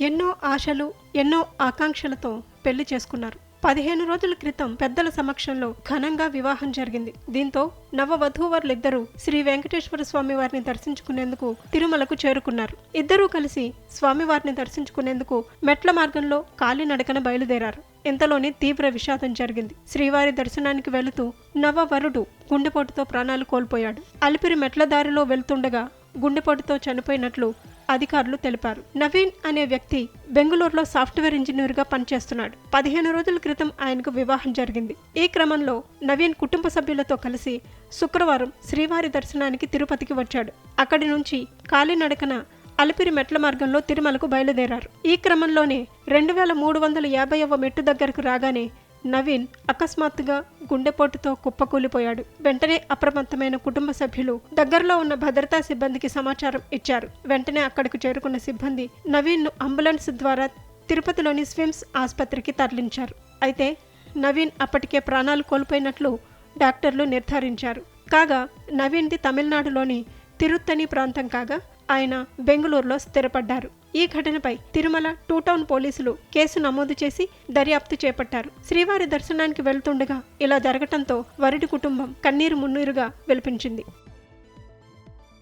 ఎన్నో ఆశలు ఎన్నో ఆకాంక్షలతో పెళ్ళి చేసుకున్నారు. పదిహేను రోజుల క్రితం పెద్దల సమక్షంలో ఘనంగా వివాహం జరిగింది. దీంతో నవ వధూవరులిద్దరూ శ్రీ వెంకటేశ్వర స్వామి వారిని దర్శించుకునేందుకు తిరుమలకు చేరుకున్నారు. ఇద్దరూ కలిసి స్వామివారిని దర్శించుకునేందుకు మెట్ల మార్గంలో కాలినడకన బయలుదేరారు. ఇంతలోనే తీవ్ర విషాదం జరిగింది. శ్రీవారి దర్శనానికి వెళుతూ నవవరుడు గుండెపోటుతో ప్రాణాలు కోల్పోయాడు. అలిపిరి మెట్ల దారిలో వెళ్తుండగా గుండెపోటుతో చనిపోయినట్లు అధికారులు తెలిపారు. నవీన్ అనే వ్యక్తి బెంగళూరులో సాఫ్ట్వేర్ ఇంజనీర్గా పనిచేస్తున్నాడు. పదిహేను రోజుల క్రితం ఆయనకు వివాహం జరిగింది. ఈ క్రమంలో నవీన్ కుటుంబ సభ్యులతో కలిసి శుక్రవారం శ్రీవారి దర్శనానికి తిరుపతికి వచ్చాడు. అక్కడి నుంచి కాలినడకన అలిపిరి మెట్ల మార్గంలో తిరుమలకు బయలుదేరారు. ఈ క్రమంలోనే రెండు వేల మూడు వందల యాభైవ మెట్టు దగ్గరకు రాగానే నవీన్ అకస్మాత్తుగా గుండెపోటుతో కుప్పకూలిపోయాడు. వెంటనే అప్రమత్తమైన కుటుంబ సభ్యులు దగ్గరలో ఉన్న భద్రతా సిబ్బందికి సమాచారం ఇచ్చారు. వెంటనే అక్కడకు చేరుకున్న సిబ్బంది నవీన్ను అంబులెన్స్ ద్వారా తిరుపతిలోని స్విమ్స్ ఆసుపత్రికి తరలించారు. అయితే నవీన్ అప్పటికే ప్రాణాలు కోల్పోయినట్లు డాక్టర్లు నిర్ధారించారు. కాగా నవీన్ది తమిళనాడులోని తిరుత్తని ప్రాంతం కాగా ఆయన బెంగళూరులో స్థిరపడ్డారు. ఈ ఘటనపై తిరుమల టూ టౌన్ పోలీసులు కేసు నమోదు చేసి దర్యాప్తు చేపట్టారు. శ్రీవారి దర్శనానికి వెళ్తుండగా ఇలా జరగటంతో వరుడి కుటుంబం కన్నీరు మున్నీరుగా విలపించింది.